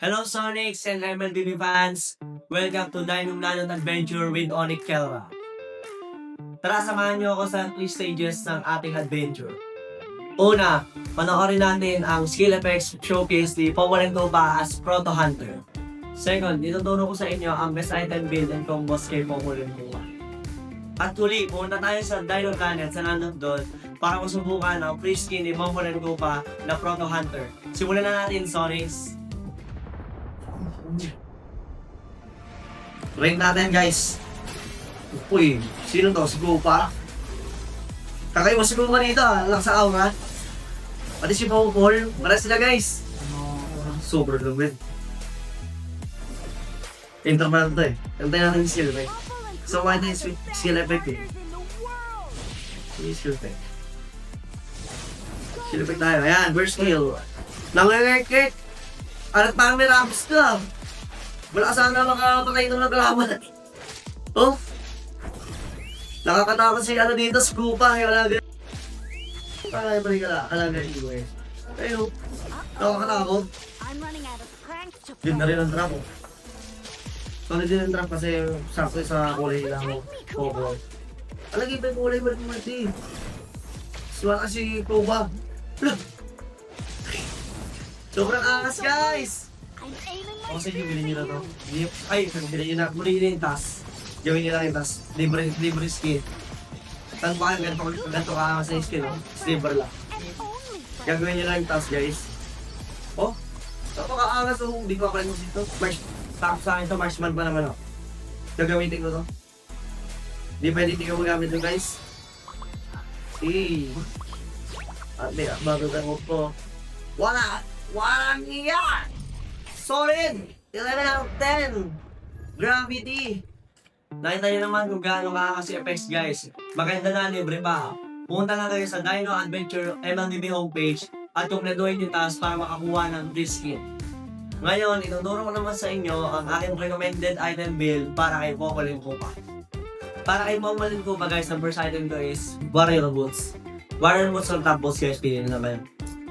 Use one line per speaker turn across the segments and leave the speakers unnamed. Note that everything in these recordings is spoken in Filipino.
Hello Sonics and MLBB fans! Welcome to Dino Nanot Adventure with Onyx Kelra. Tara, samahan niyo ako sa 3 stages ng ating adventure. Una, panoorin natin ang skill effects showcase ni Powell Toba as Proto Hunter. Second, ituturo ko sa inyo ang best item build and combos kay Powell Toba. At huli, pumunta tayo sa Dino Planet sa nandun doon para masubukan ang free skin ni Powell Toba na Proto Hunter. Simulan na natin, Sonics! Rank natin guys. Uy, sino to? Si Gopa? Kakay mo si Gopa dito ah. Lang sa aura. Pati si Pao Paul. Para sila guys. Super lumit. Intermal to eh. Kantayin natin yung skill. So why na yung skill effect eh? Yung skill effect. Skill effect tayo. Ayan, burst skill. Nangangakit. Alat parang may rams ka. Wala sana makapatay ng naglaban. Oh? Nakakatakot si ano dito, Scupa. Kaya ba yung alaga dito eh? Ayun. Nakakatakot.
I'm running out of cranks to
Yun na rin ang trap. oh. Solid din ang trap kasi sakto sa kulay lang mo. Popo. Alagi pa yung kulay mo rin mo ito Suwa kasi Kuba. Sobrang angas guys! Sa inyo, bilhin nyo na to. Hindi- Ay, bilhin nyo na. Muli nyo yung tas. Gawin nyo lang yung tas. Libre, libre skin. Saan pa kayo ganito, ganito ka sa skin, oh? Silver lang. Gagawin nyo lang yung tas, guys. Oh, napakaangas oh. Hindi ko pa mo dito. Marsh, tapos sa akin to, marshman pa naman, oh. Gagamitin ko to. Hindi pwede hindi ko magamit to, guys. Eh. At may bago ka mo po. Wala! Walang iyan! Solid! 11 out of 10! Gravity! Nakita niyo naman kung gaano kakasi effects guys. Maganda na libre pa. Pumunta na kayo sa Dino Adventure MLBB homepage at kumpletuhin yung task para makakuha ng free skin. Ngayon, ituturo ko naman sa inyo ang aking recommended item build para kay Pokolin Kupa. Para kay Pokolin Kupa guys, ang first item ko is Warrior Boots. Warrior Boots on top boots guys, piliin naman.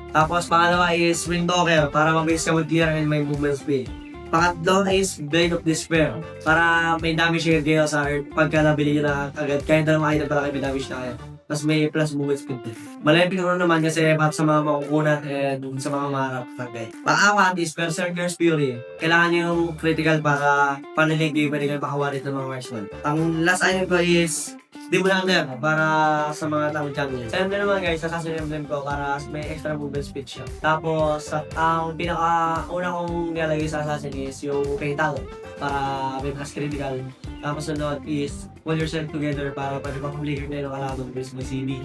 Tapos pangalawa is Wind Talker para mabilis ka mag-clear and may movement speed. Pangatlo is Blade of Despair para may damage kayo sa earth pagka nabili nyo na agad. Kahit dalawang item pala kayo may damage na kayo. Tapos may plus movement speed din. Malapit ko naman kasi para sa mga makukunan and sa mga maharap tagay. Pang-apat is Berserker's Fury. Kailangan nyo yung critical para panilig di pwede kayo makawarit ng mga marksman. Ang last item ko is Demon Hunter para sa mga tao jungle. Sa emblem naman guys, sa Assassin Emblem ko para may extra movement speed siya. Tapos, sa- ang pinaka una kong nilalagay sa Assassin is yung Fatal para may plus critical. Tapos sunod is Pull Yourself Together para pa flicker na yung kalaban based may CD.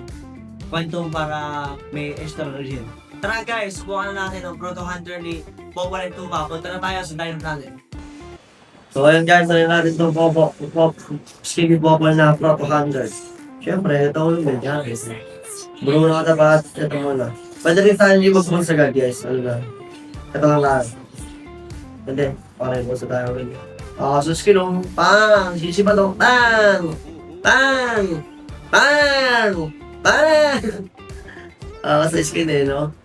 Quantum para may extra regen. Tara guys, buka na natin ang Proto Hunter ni Bobo and Tuba. Punta na tayo sa Dino Planet. So ayun guys, ano natin itong Bobo, Bobo, Skinny Bobo na Proto Hunter. Siyempre, ito ulit din guys. Bruno na katapat, ito muna. Pwede rin tayo yung mag sa guard guys. Ano na. Ito lang lahat. Hindi, okay po sa tayo ulit. Ah, so skin oh. Pang! Sisipa to. Pang! Pang! Pang! Pang! Ah, sa skin eh, no?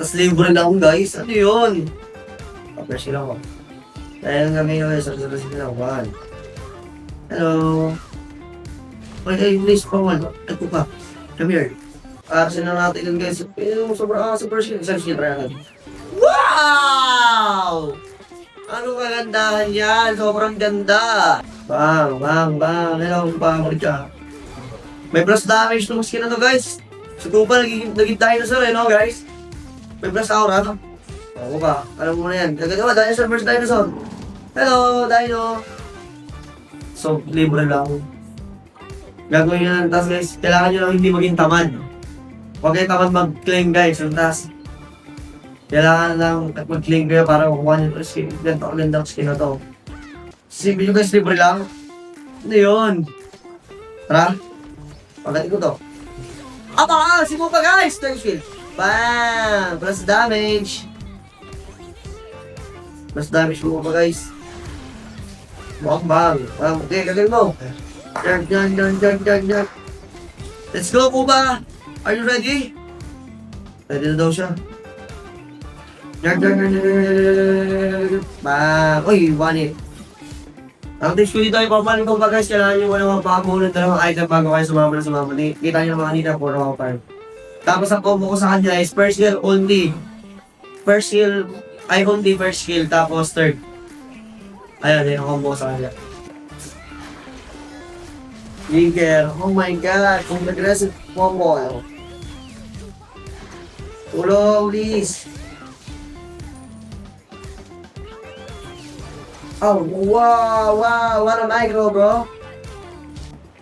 Tapos libre na ako guys. Ano yun? Kapres sila ko. Dahil nga ngayon, sa sa sila ko. One. Hello. Ay, ay, please, Paul. Ito pa. Come here. Arsin na natin yun guys. Eh, sobrang ah, super skin. Isang skin, try natin. Wow! Ano kagandahan yan? Sobrang ganda. Bang, bang, bang. Hello, bang, ka. May plus damage tong skin na to, guys. Siguro pa, naging, naging dinosaur eh, no, guys? May plus aura. Oo ba? Alam mo na yan. Gagagawa, dinosaur versus dinosaur. Hello, dino. So, libre lang. Gagawin nyo lang. Tapos guys, kailangan nyo lang hindi maging tamad. Huwag kayo tamad mag-claim guys. Task. Kailangan lang mag-claim kayo para makuha nyo yung skin. Ganito ang gandang skin na to. Simple yung guys, libre lang. Ano yun? Tara. Pagatin ko to. Aba! Sipo pa guys! Time skill. Bam! Plus damage. Plus damage mo pa guys. Mukhang bang. Bang. Okay, gagawin mo. Yan, yan, yan, yan, yan, yan. Let's go, Kuba! Are you ready? Ready na daw siya. Bang! Uy, hit. Ang tips ko dito ay papanin kung bagas, kailangan nyo walang mapapo ng dalawang item bago kayo sumama na sumama. Kita nyo naman kanina, puro ako farm. Tapos ang combo ko sa kanya is first heal only. First heal, ay only first heal, tapos third. Ayan, yun ang combo ko sa kanya. Jigger, oh my god, kung aggressive combo. Tulong, please. Oh, wow, wow, what a micro, bro.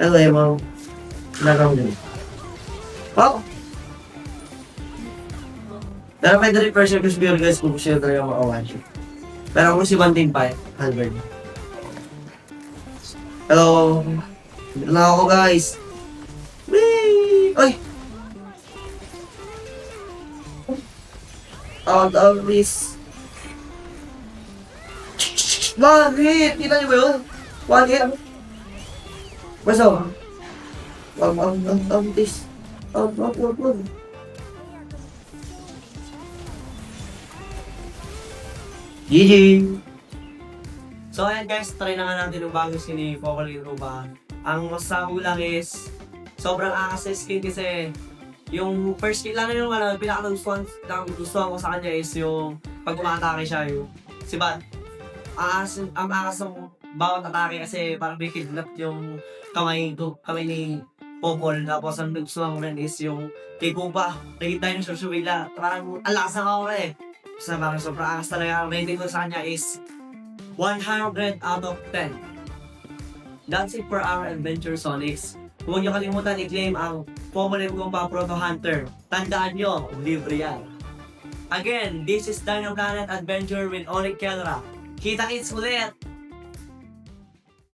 Ano yung mga laro din? Oh! Pero may 3% ko siguro guys kung nyo talaga makawan siya. Pero kung si Banting pa, 100. Hello! Na ako guys. Whee! Ay! Out of this. One hit! Kita niyo ba yun? One hit. Basta. Wag, wag, wag, wag, this. Wag, wag, wag, wag. GG! So ayan guys, try na nga natin yung bagong skin ni Pocolin Ruba. Ang ko lang is, sobrang akas skin kasi yung first skill lang yung ano, pinakagustuhan gustuhan ko sa kanya is yung pag umatake siya yung si Bat. Akas, ang akas ng bawat atake kasi parang may kidnap yung kamay, ko- kamay ni Popol. Tapos ang gustuhan ko rin is yung kay Pupa. Nakita yung Shoshuila. Parang ang lakas ng aura eh. Basta parang sobrang akas talaga. Ang rating ko sa kanya is 100 out of 10. That's it for our Adventure Sonics. Huwag niyo kalimutan i-claim ang Pokemon Gumba Proto Hunter. Tandaan niyo, libre yan. Again, this is Dino Planet Adventure with Onik Kelra. Kita-kits ulit!